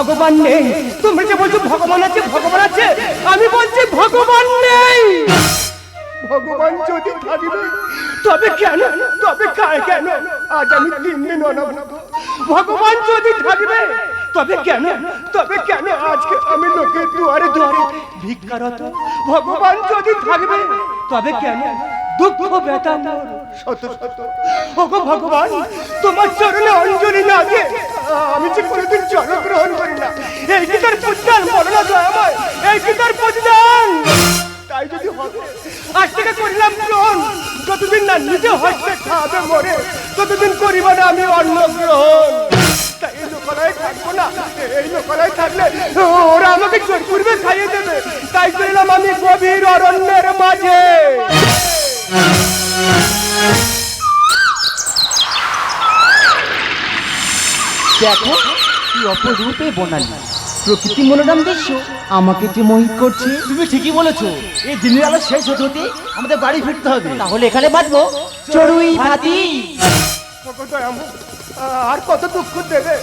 ভগবান নেই। তোমরা যে বলছো ভগবান আছে ভগবান আছে আমি বলছি ভগবান নেই। ভগবান যদি থাকবে তবে কেন তবে কার কেন? আজ আমি তিন দিন অনবরত। ভগবান যদি থাকবে তবে কেন তবে কেন? আজকে আমি লোকের দুয়ারে দুয়ারে ভিক্ষারত। ভগবান যদি থাকবে তবে কেন? দুঃখ ব্যথা শত শত। ওগো ভগবান তোমার চরণে অঞ্জলি না দিয়ে আমি যে কোনোদিন জল গ্রহণ করি না। এই কি তার প্রতিদান বলো না দয়াময় এই কি তার প্রতিদান। তাই যদি হবে, আজ থেকে করিলাম গ্রহণ যতদিন না নিজে হস্তে খাবে মরে ততদিন করিব না আমি অন্ন গ্রহণ এই লোকালয়ে থাকব না। এই লোকালয়ে থাকলে ওরা আমাকে জোর করবে খাইয়ে দেবে। তাই করিলাম আমি গভীর অরণ্যের মাঝে। দেখো কি অপরূপে বনালি। প্রকৃতি মনোরম দৃশ্য আমাকে যে মোহিত করছে। তুমি ঠিকই বলেছ এই দিনের আলো শেষ হতে হতে আমাদের বাড়ি ফিরতে হবে। তাহলে এখানে বাঁচবো। চড়ুই হাতি ওগো আর কত দুঃখ দেবে?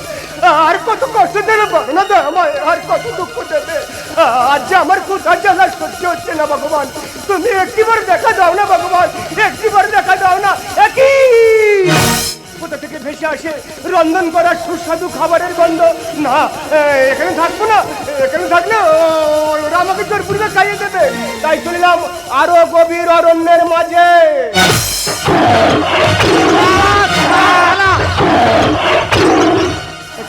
আর কত কষ্ট দেবে না দয়াময় আর কত দুঃখ দেবে? আজ যে আমার কোথার জ্বালা সহ্য হচ্ছে না ভগবান। তুমি একটিবার দেখা দাও না ভগবান। একটিবার দেখা দাও না একই কোথা থেকে ভেসে আসে। রন্ধন করা সুস্বাদু খাবারের গন্ধ। না এখানে থাকব না, এখানে থাকলে ওরা আমাকে জোর খাইয়ে দেবে। তাই চলিলাম আরও গভীর অরণ্যের মাঝে।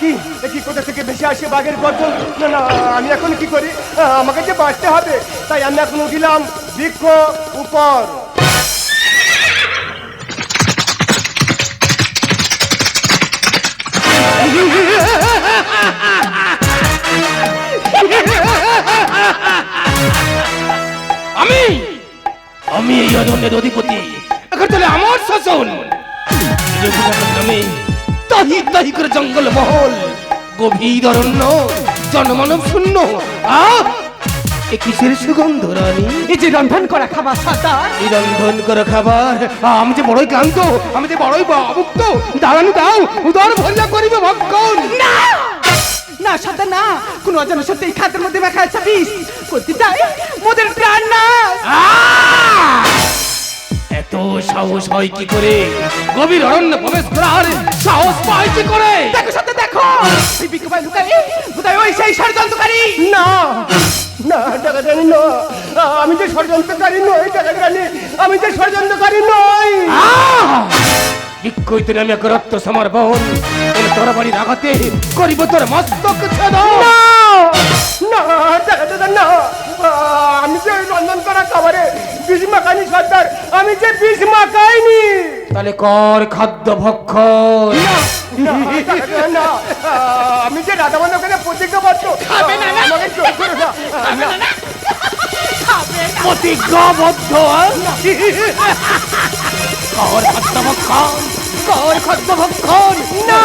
কি কি, কোথা থেকে ভেসে আসে বাঘের গর্জন? না না, আমি এখন কি করি? আমাকে যে বাঁচতে হবে, তাই আমি এখন উঠিলাম বৃক্ষ উপর। আমি এই অরণ্যের অধিপতি। এখন তাহলে আমার শাসন। তাহি তাহি করে জঙ্গল মহল গভীর অরণ্য জনমানব শূন্য। আহ! এ কিসের সুগন্ধ রানী? এই যে রন্ধন করা খাবার সাদা। এই রন্ধন করা খাবার? আমি যে বড়ই ক্লান্ত আমি যে বড়ই অভুক্ত দাঁড়ানো দাও উদর ভরিয়া করিবে ভক্ষণ। না! না সাদা না। কোন অজানা সত্যি এই খাদ্যের মধ্যে মেখা আছে বিষ করতে চাই মোদের প্রাণ না। এত সাহস হয় কি করে? গভীর অরণ্য প্রবেশ করার সাহস পায় কি করে? দেখো সাথে দেখো। এই বিক্ষোভায় লুকাই কোথায় ওই সেই ষড়যন্ত্রকারী। না না ডাকাতানি ন। আমি যে ষড়যন্ত্রকারী নই ডাকাতানি আমি যে ষড়যন্ত্রকারী নই। বিক্ষিত নামে এক রক্ত সমর্পণ। কোন তোর বাড়ির আঘাতে করিব তোর মস্তক ছেদ। না না আমি যে রন্ধন করা খাবারে বিষ মাখানি সর্দার আমি যে বিষ মাখাইনি। তাহলে কর খাদ্য ভক্ষণ। না, আমি যে রাধা ওখানে প্রতিজ্ঞাবদ্ধ আমাকে জোর করো না। প্রতিজ্ঞাবদ্ধ কর খাদ্য ভক্ষণ কর খাদ্য ভক্ষণ না!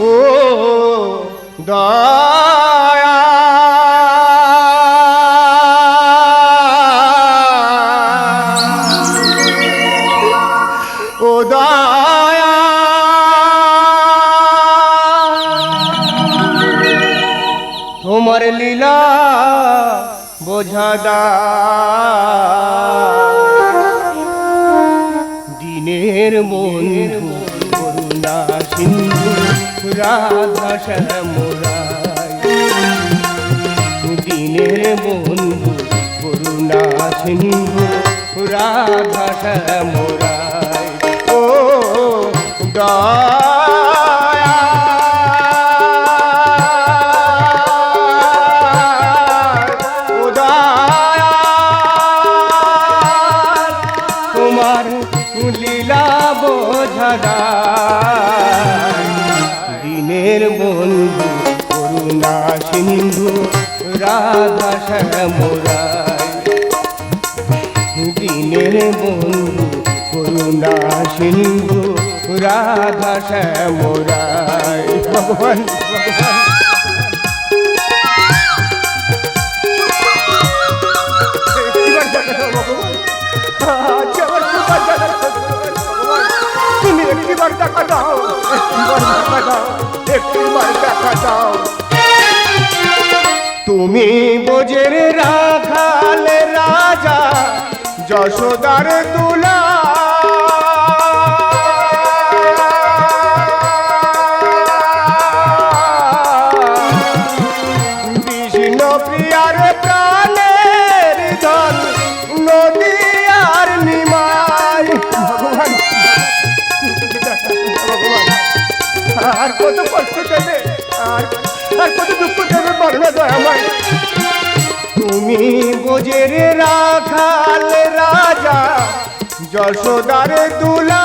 ও দয়া বোঝাদা দিনের বন্ধু করুণা সিন্ধু রাধা শ্যামরায় দিনের বন্ধু করুণা সিন্ধু রাধা শ্যামরায় ও লীলা দিনের বন্ধু করুণা সিন্ধু, রাধা শ্যামরায়। দিনের বন্ধু করুণা সিন্ধু, রাধা শ্যামরায়। ভগবান ভগবান। তুমি বোঝের রাখাল রাজা যশোদার দুলা বোঝের রাখাল রাজা, যশোদার দুলা।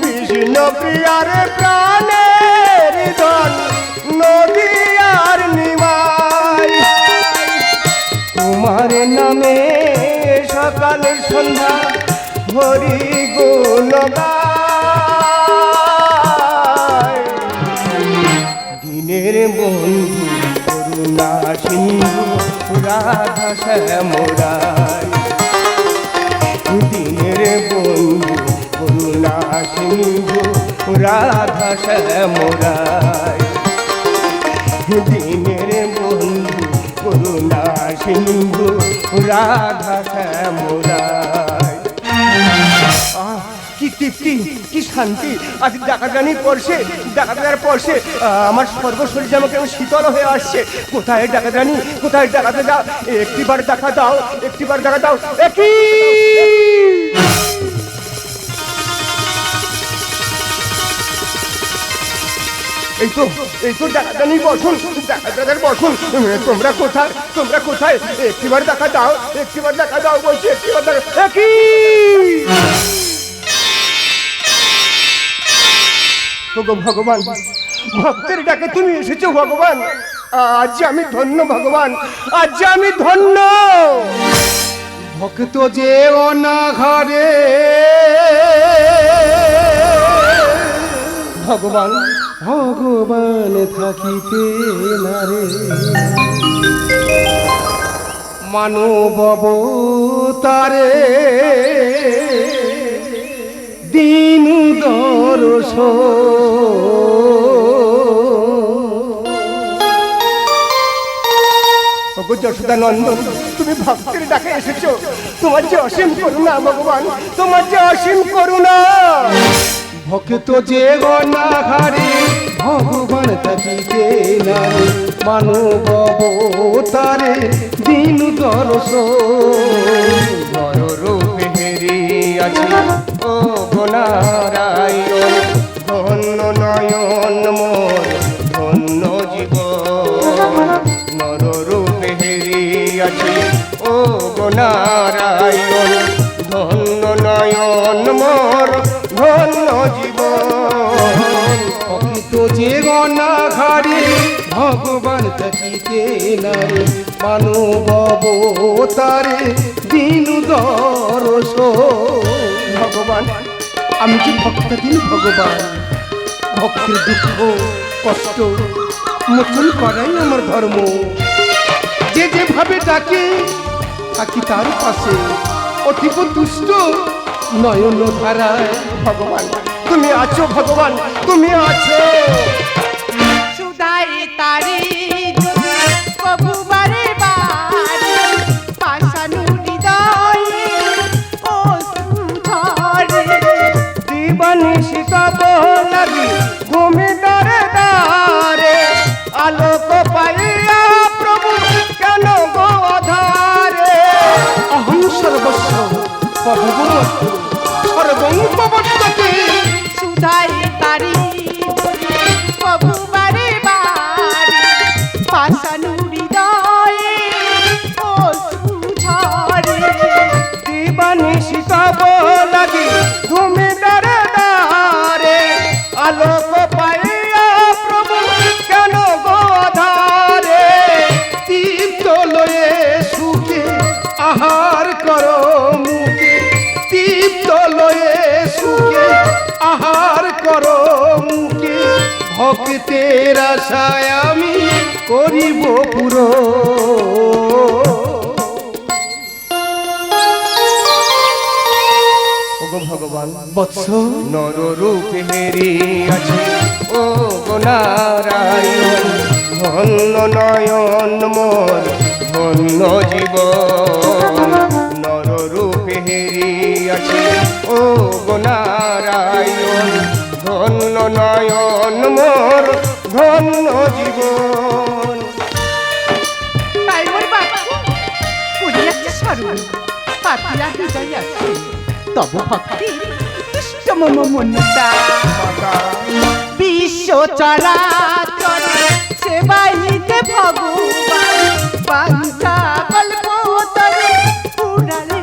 বিষ্ণু প্রিয়ার প্রাণের নদী আর তোমার নামে সকাল সন্ধ্যা হরি গুণ শ্যামরায় দিনের বন্ধু করুণা সিন্ধু রাধা শ্যামরায় দিনের বন্ধু করুণা সিন্ধু রাধা শ্যামরায় আহ, কি তৃপ্তি কি? শান্তি? আজ ডাকাতানি পড়ছে ডাকাতার পড়ছে আমার সর্বশরীর যেন কেমন শীতল হয়ে আসছে। কোথায় ডাকাতানি কোথায় ডাকাতে দাও একটিবার দেখা দাও একটিবার দেখা দাও। একই! এই তো এই তো ডাকাতানি বসুন ডাকাতাদের বসুন। তোমরা কোথায়? তোমরা কোথায়? একটিবার দেখা দাও একটিবার দেখা দাও বলছি একটিবার দেখা একই! ওগো ভগবান। ভক্তের ডাকে তুমি এসেছ ভগবান। আজ আমি ধন্য ভগবান। আজ আমি ধন্য। ভক্ত যে অনাঘরে ভগবান ভগবান থাকিতে না রে। মানব তারে। দিন যশোদা নন্দন তুমি ভক্তের ডাকে এসেছ। তোমার যে অসীম করুণা ভগবান তোমার যে অসীম করুণা। ভক্ত যে গণাঘারে ভগবান থাকিতে নারে মানব তারে দিন দরস বড় রূপে হেরি আছে ও গণারায়ণ গণারায়ণ ধন্য নয়ন মোর, ধন্য জীবন। অকিত যে গণাঘারে ভগবান থাকিতে নারে মানব তারে দিন দরস ভগবান, আমি যে ভক্ত দিন ভগবান, ভক্তের দুঃখ, কষ্ট মোচন করাই আমার ধর্ম। যে যেভাবে ডাকে থাকি তার পাশে। অতীব দুষ্ট। নয়ন ধারায় ভগবান তুমি আছো ভগবান তুমি আছো। সর্বস্ব পভবস্ত সর্বং পবত্ততে সুদাই ভক্তের আশায় আমি করিব পুরো। ভগবান বৎস। নর রূপে হেরি আছে। ও গোনারায়ণ ধন্য নয়ন মোর ধন্য জীব। নর রূপে হেরি আছে। ও গোনারায়ণ ধন্য নয়ন মোর ধন্য জীবন। তাই মোর বাপু পুরি আছে সরু। পাপিয়া হৃদয় আছে। তব ভক্তি দুষ্ট মম মনটা মাতা বিশ্ব চরাচর সেবাইতে ভগবান। পাঞ্চা কল্প তরে, পুরাণে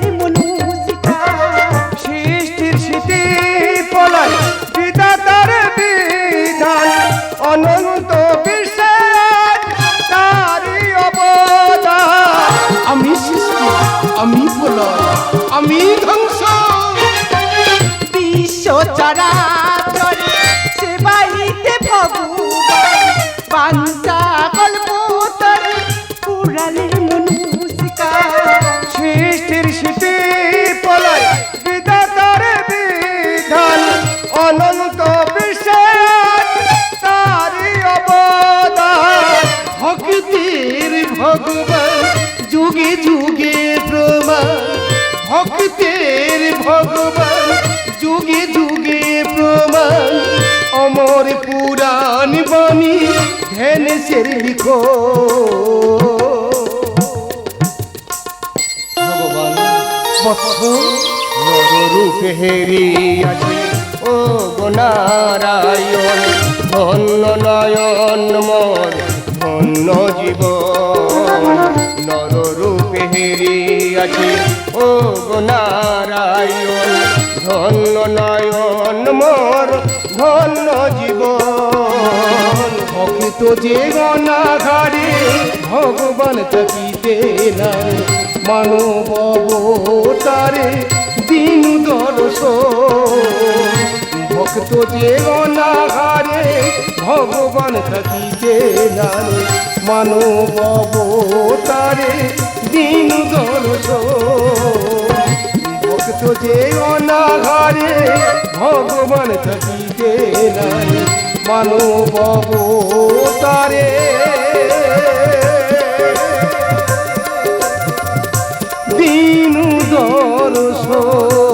ধ্যান সের লিখো ভগবান বৎস নররূপে হেরি আছে। ও গনারায়ণ ধন্য নয়ন মন ধন্য জীব। নররূপে হেরি আছে। ও গনারায়ণ ধন্য নয়ন মোর ভক্ত যে গণাঘারে ভগবান থাকিতে নাই। মানব তারে দিন দর্শ ভক্ত যে গণাঘারে ভগবান থাকিতে নাই। মানব তারে দিন দর্শ ভক্ত যে অনাঘারে ভগবান থাকিতে নাই। মানুববু তারে দিনু দর্শন